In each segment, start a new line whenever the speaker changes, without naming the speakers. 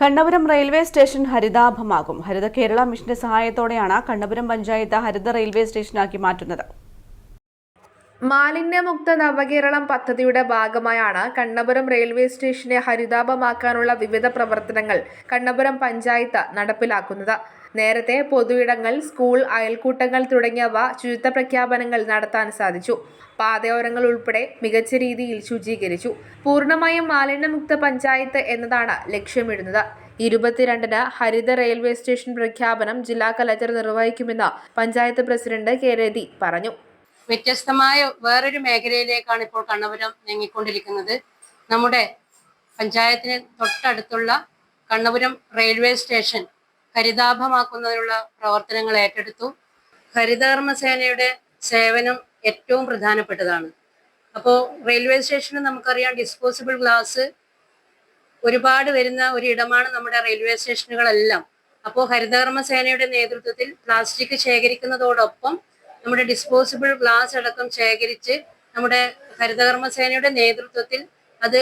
Kannapuram railway station ഹരിതാഭമാകും. ഹരിത കേരള മിഷന്റെ സഹായത്തോടെയാണ് കണ്ണപുരം പഞ്ചായത്ത് ഹരിത റെയിൽവേ സ്റ്റേഷനാക്കി മാറ്റുന്നത്.
മാലിന്യമുക്ത നവകേരളം പദ്ധതിയുടെ ഭാഗമായാണ് കണ്ണപുരം റെയിൽവേ സ്റ്റേഷനെ ഹരിതാപമാക്കാനുള്ള വിവിധ പ്രവർത്തനങ്ങൾ കണ്ണപുരം പഞ്ചായത്ത് നടപ്പിലാക്കുന്നത്. നേരത്തെ പൊതുയിടങ്ങൾ സ്കൂൾ അയൽക്കൂട്ടങ്ങൾ തുടങ്ങിയവ ശുചിത്വ പ്രഖ്യാപനങ്ങൾ നടത്താൻ സാധിച്ചു. പാതയോരങ്ങൾ ഉൾപ്പെടെ മികച്ച രീതിയിൽ ശുചീകരിച്ചു. പൂർണമായും മാലിന്യമുക്ത പഞ്ചായത്ത് എന്നതാണ് ലക്ഷ്യമിടുന്നത്. ഇരുപത്തിരണ്ടിന് ഹരിത റെയിൽവേ സ്റ്റേഷൻ പ്രഖ്യാപനം ജില്ലാ കലക്ടർ നിർവഹിക്കുമെന്ന് പഞ്ചായത്ത് പ്രസിഡന്റ് കെ. രതി പറഞ്ഞു.
വ്യത്യസ്തമായ വേറൊരു മേഖലയിലേക്കാണ് ഇപ്പോൾ കണ്ണപുരം നീങ്ങിക്കൊണ്ടിരിക്കുന്നത്. നമ്മുടെ പഞ്ചായത്തിന് തൊട്ടടുത്തുള്ള കണ്ണപുരം റെയിൽവേ സ്റ്റേഷൻ ഹരിതാഭമാക്കുന്നതിനുള്ള പ്രവർത്തനങ്ങൾ ഏറ്റെടുത്തു. ഹരിതകർമ്മസേനയുടെ സേവനം ഏറ്റവും പ്രധാനപ്പെട്ടതാണ്. അപ്പോൾ റെയിൽവേ സ്റ്റേഷന് നമുക്കറിയാം ഡിസ്പോസിബിൾ ഗ്ലാസ് ഒരുപാട് വരുന്ന ഒരു ഇടമാണ് നമ്മുടെ റെയിൽവേ സ്റ്റേഷനുകളെല്ലാം. അപ്പോൾ ഹരിതകർമ്മ സേനയുടെ നേതൃത്വത്തിൽ പ്ലാസ്റ്റിക് ശേഖരിക്കുന്നതോടൊപ്പം നമ്മുടെ ഡിസ്പോസിബിൾ ഗ്ലാസ് അടക്കം ശേഖരിച്ച് നമ്മുടെ ഹരിതകർമ്മ സേനയുടെ നേതൃത്വത്തിൽ അത്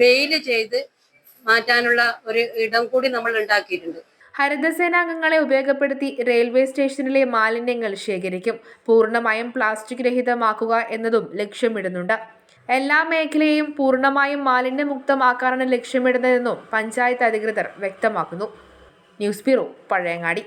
ബെയിൽ ചെയ്ത് മാറ്റാനുള്ള ഒരു ഇടം കൂടി നമ്മൾ ഉണ്ടാക്കിയിട്ടുണ്ട്.
ഹരിതസേനാംഗങ്ങളെ ഉപയോഗപ്പെടുത്തി റെയിൽവേ സ്റ്റേഷനിലെ മാലിന്യങ്ങൾ ശേഖരിക്കും. പൂർണമായും പ്ലാസ്റ്റിക് രഹിതമാക്കുക എന്നതും ലക്ഷ്യമിടുന്നുണ്ട്. എല്ലാ മേഖലയെയും പൂർണമായും മാലിന്യമുക്തമാക്കാനാണ് ലക്ഷ്യമിടുന്നതെന്നും പഞ്ചായത്ത് അധികൃതർ വ്യക്തമാക്കുന്നു. News bureau Pazhayangadi.